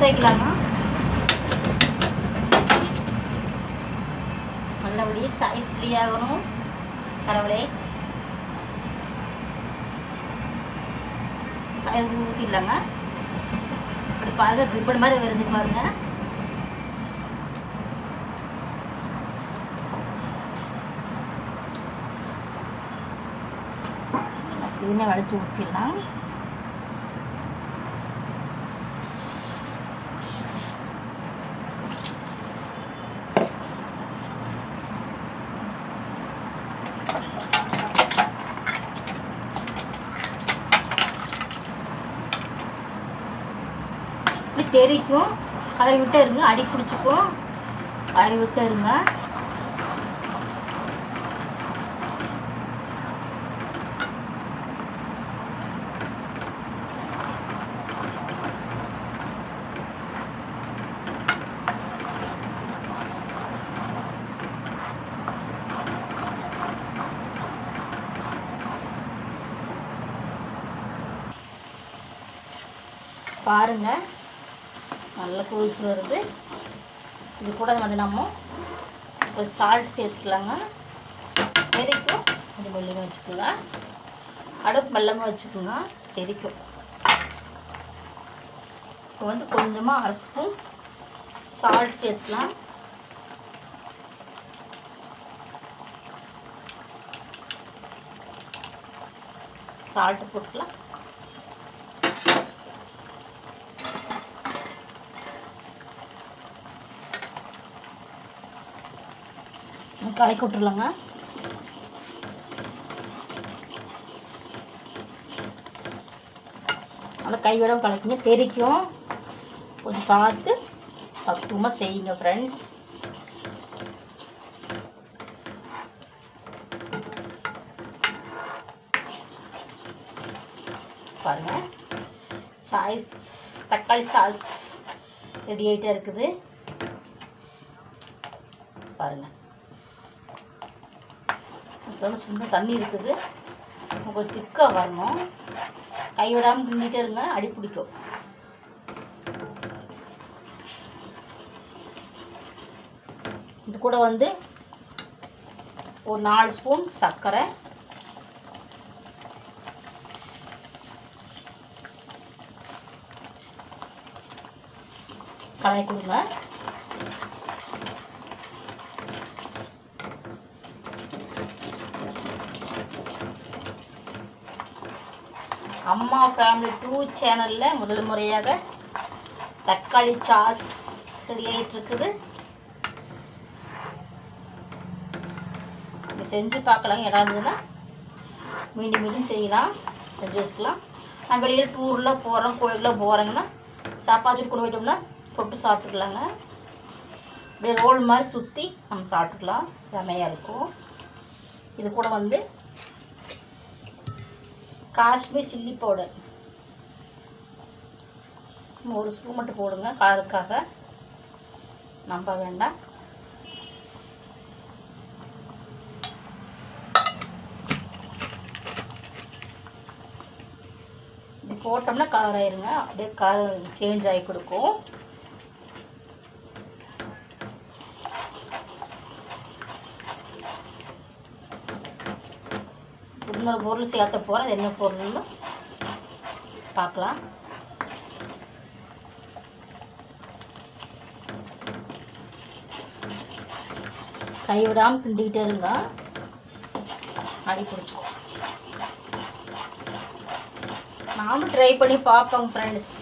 பற்ற வைக்கலாங்க நல்லபடியாக choice free ஆகணும். கடவுளே. சாய் ஊற்றிடலாங்க அப்படி பாருங்க ரிப்பன் மாதிரி வருது பாருங்க. இதுன்னு வளைச்சி ஊற்றிடலாம் இப்படி தெரிக்கும். அதை விட்டு இருங்க அடி பிடிச்சிக்கும். அதை விட்டு இருங்க. பாருங்க. நல்லா கொதிச்சு வருது. இது கூட வந்து நம்ம இப்போ சால்ட் சேர்த்துக்கலாங்க. தெரிக்கும். கொஞ்சம் மெல்லமாக வச்சுக்கோங்க. அடுப்பு மெல்லமாக வச்சுக்கோங்க. தெரிக்கும். இப்போ வந்து கொஞ்சமாக அரை ஸ்பூன் சால்ட் சேர்த்துக்கலாம் சால்ட்டு போட்டுக்கலாம். கலக்கி விட்ருலாங்க நல்லா கைவிட கலக்குங்க தெரிக்கும் கொஞ்சம் பார்த்து பக்குவமாக செய்யுங்க ஃப்ரெண்ட்ஸ் பாருங்க. சாய்ஸ் தக்காளி சாஸ் ரெடி ஆகிட்டே இருக்குது. பாருங்கள் கொஞ்சம் சும்மா தண்ணி இருக்குது. கொஞ்சம் திக்காக வரணும். கை விடாமல் கிண்டிகிட்டே இருங்க அடி பிடிக்கும். இது கூட வந்து ஒரு நாலு ஸ்பூன் சர்க்கரை. கலாய் கொடுங்க. அம்மா ஃபேமிலி டூ சேனலில் முதல் முறையாக தக்காளி சாஸ் ரெடி ஆகிட்டு இருக்குது இது செஞ்சு பார்க்கலாம் இடம் இருந்ததுன்னா மீண்டும் மீண்டும் செய்யலாம் செஞ்சு வச்சுக்கலாம். நான் வெளியில் டூரில் போகிறோம் கோயிலில் போகிறோங்கன்னா சாப்பாடு கொண்டு போயிட்டோம்னா தொட்டு சாப்பிட்டுக்கலாங்க. அப்படியே ரோல் மாதிரி சுற்றி நம்ம சாப்பிட்டுக்கலாம். செமையாக இருக்கும். இது கூட வந்து காஷ்மீர் சில்லி பவுடர். ஒரு ஸ்பூன் மட்டும் போடுங்க. கலருக்காக நம்ப வேண்டாம். இது போட்டோம்னா கலர் ஆயிருங்க. அப்படியே கலர் சேஞ்ச் ஆகி கொடுக்கும். இன்னொரு பொருள் சேர்த்த போகிறேன் என்ன பொருள்னு பார்க்கலாம். கை விடாமல் கிண்டிக்கிட்டே இருங்க. அடி பிடிச்சிக்கும் நானும் ட்ரை பண்ணி பார்ப்போம் ஃப்ரெண்ட்ஸ்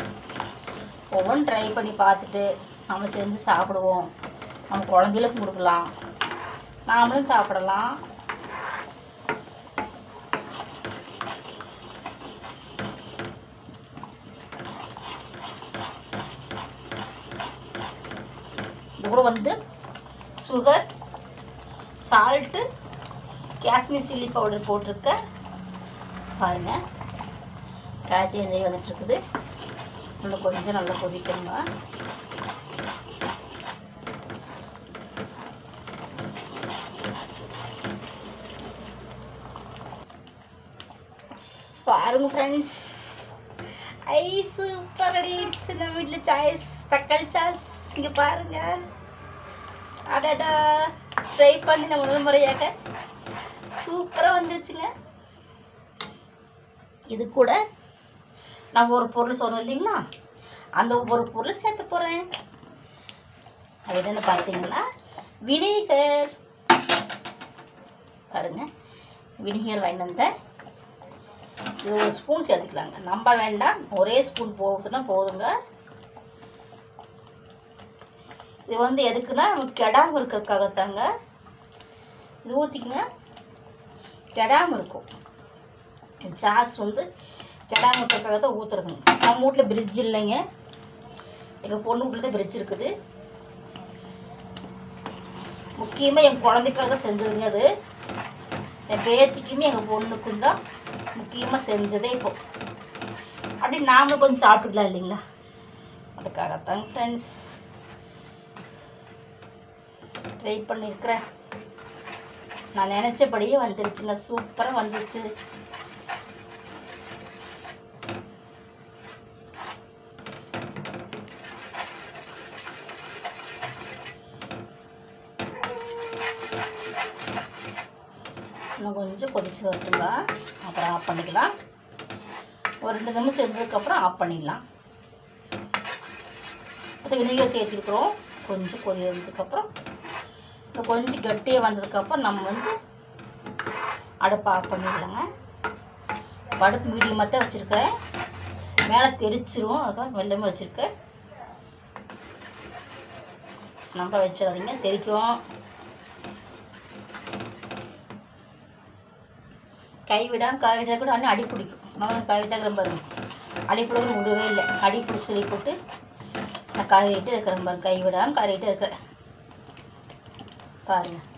ஒவ்வொன்றும் ட்ரை பண்ணி பார்த்துட்டு நம்ம செஞ்சு சாப்பிடுவோம். நம்ம குழந்தைகளுக்கும் கொடுக்கலாம். நாமளும் சாப்பிடலாம். இது கூட வந்து sugar salt Kashmir chilli powder போட்டிருக்கேன் பாருங்க. காய்ச்சி எண்ணெய் வந்துட்டு இருக்குது. இன்னும் கொஞ்சம் நல்லா கொதிக்கணுங்க பாருங்க ஃப்ரெண்ட்ஸ் ஐ சூப்பர் அடி. நம்ம வீட்டில் சாய்ஸ் தக்காளி சாய்ஸ் இங்கே பாருங்க. அதடா ட்ரை பண்ணின முதல் முறையாக. சூப்பராக வந்துருச்சுங்க. இது கூட நான் ஒரு பொருள் சொன்னேன் இல்லைங்களா? அந்த ஒவ்வொரு பொருள் சேர்த்து போகிறேன் அது என்னென்னு பார்த்தீங்கன்னா வினிகர் பாருங்க. வினிகர் வாங்கிட்டு வந்தேன். இது ஒரு ஸ்பூன் சேர்த்துக்கலாங்க. நம்ம வேண்டாம். ஒரே ஸ்பூன் போகுதுன்னா போதுங்க. இது வந்து எதுக்குன்னா நமக்கு கெடாமல் இருக்கிறதுக்காகத்தாங்க. இது ஊற்றிக்கங்க கெடாமல் இருக்கும். சாஸ் வந்து கெடாமல் இருக்கிறதுக்காக தான் ஊற்றுறதுங்க நம்ம வீட்டில் பிரிட்ஜ் இல்லைங்க. எங்கள் பொண்ணு வீட்டில் தான் பிரிட்ஜ் இருக்குது. முக்கியமாக என் குழந்தைக்காக செஞ்சதுங்க அது. என் பேத்திக்குமே எங்கள் பொண்ணுக்கும் தான் முக்கியமாக செஞ்சதே இப்போ. அப்படி நாமளும் கொஞ்சம் சாப்பிட்டுக்கலாம் இல்லைங்களா? அதுக்காகத்தாங்க ஃப்ரெண்ட்ஸ் ட்ரை பண்ணியிருக்கிறேன் நான் நினச்சபடியே வந்துருச்சுங்க. சூப்பராக வந்துச்சு. இன்னும் கொஞ்சம் கொதிச்சு வரட்டுங்க. அப்புறம் ஆஃப் பண்ணிக்கலாம். ஒரு ரெண்டு நிமிஷம் இருந்ததுக்கப்புறம் ஆஃப் பண்ணிடலாம். இப்போ வினிகர் சேர்த்துருக்குறோம். கொஞ்சம் கொதி வந்ததுக்கப்புறம் கொஞ்சம் கட்டியாக வந்ததுக்கப்புறம் நம்ம வந்து அடுப்பை ஆஃப் பண்ணிடலாங்க. படுப்பு அடுப்பு மீடியமாக தான் வச்சுருக்கேன். மேலே தெரிச்சிரும். அதுக்காக வெள்ளமே வச்சுருக்கேன். நம்ம வச்சிடாதீங்க தெரிக்கும். கைவிடாம கைவிட கூட அண்ணன் அடி பிடிக்கும். நம்ம கைவிட்டாக்கிற பாருங்க. அடி பிடிக்க விடவே இல்லை. அடி பிடிச்சி சொல்லி போட்டு நான் கறிட்டு இருக்கிறேன் பாருங்க. கைவிடாமல் கறிட்டு இருக்கிறேன் பாருங்கள்